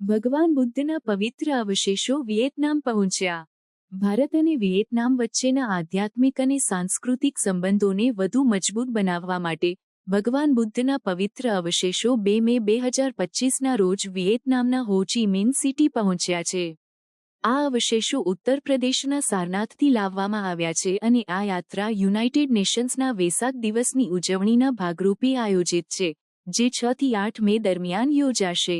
ભગવાન બુદ્ધના પવિત્ર અવશેષો વિયેતનામ પહોંચ્યા. ભારત અને વિયેતનામ વચ્ચેના આધ્યાત્મિક અને સાંસ્કૃતિક સંબંધોને વધુ મજબૂત બનાવવા માટે ભગવાન બુદ્ધના પવિત્ર અવશેષો બે મે બે હજાર પચીસના રોજ વિયેતનામના હોચી મિન સિટી પહોંચ્યા છે. આ અવશેષો ઉત્તર પ્રદેશના સારનાથથી લાવવામાં આવ્યા છે અને આ યાત્રા યુનાઇટેડ નેશન્સના વેસાક દિવસની ઉજવણીના ભાગરૂપે આયોજિત છે, જે છથી આઠ મે દરમિયાન યોજાશે.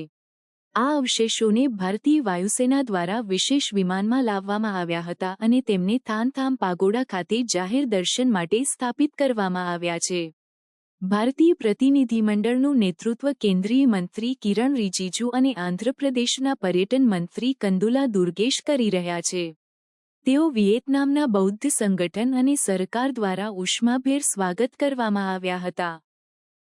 આ અવશેષોને ભારતીય વાયુસેના દ્વારા વિશેષ વિમાનમાં લાવવામાં આવ્યા હતા અને તેમને થાનથામ પાગોડા ખાતે જાહેર દર્શન માટે સ્થાપિત કરવામાં આવ્યા છે. ભારતીય પ્રતિનિધિમંડળનું નેતૃત્વ કેન્દ્રીય મંત્રી કિરણ રિજિજુ અને આંધ્રપ્રદેશના પર્યટન મંત્રી કંદુલા દુર્ગેશ કરી રહ્યા છે. તેઓ વિયેતનામના બૌદ્ધ સંગઠન અને સરકાર દ્વારા ઉષ્માભેર સ્વાગત કરવામાં આવ્યા હતા.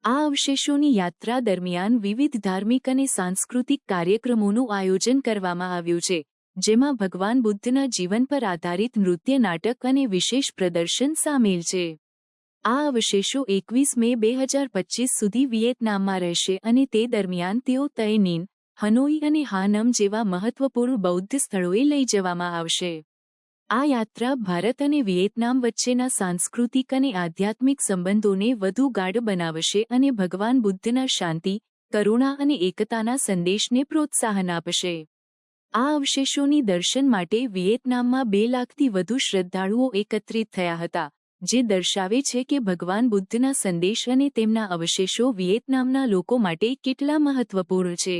આ અવશેષોની યાત્રા દરમિયાન વિવિધ ધાર્મિક અને સાંસ્કૃતિક કાર્યક્રમોનું આયોજન કરવામાં આવ્યું છે, જેમાં ભગવાન બુદ્ધના જીવન પર આધારિત નૃત્ય નાટક અને વિશેષ પ્રદર્શન સામેલ છે. આ અવશેષો એકવીસ મે બે હજાર પચીસ સુધી વિયેતનામમાં રહેશે અને તે દરમિયાન તેઓ તયનીન હનોઈ અને હાનમ જેવા મહત્વપૂર્ણ બૌદ્ધ સ્થળોએ લઈ જવામાં આવશે. આ યાત્રા ભારત અને વિયેતનામ વચ્ચેના સાંસ્કૃતિક અને આધ્યાત્મિક સંબંધોને વધુ ગાઢ બનાવશે અને ભગવાન બુદ્ધના શાંતિ, કરુણા અને એકતાના સંદેશને પ્રોત્સાહન આપશે. આ અવશેષોની દર્શન માટે વિયેતનામમાં બે લાખથી વધુ શ્રદ્ધાળુઓ એકત્રિત થયા હતા, જે દર્શાવે છે કે ભગવાન બુદ્ધના સંદેશ અને તેમના અવશેષો વિયેતનામના લોકો માટે કેટલા મહત્વપૂર્ણ છે.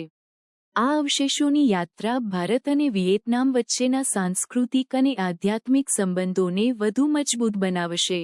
આ અવશેષોની યાત્રા ભારત અને વિયેતનામ વચ્ચેના સાંસ્કૃતિક અને આધ્યાત્મિક સંબંધોને વધુ મજબૂત બનાવશે.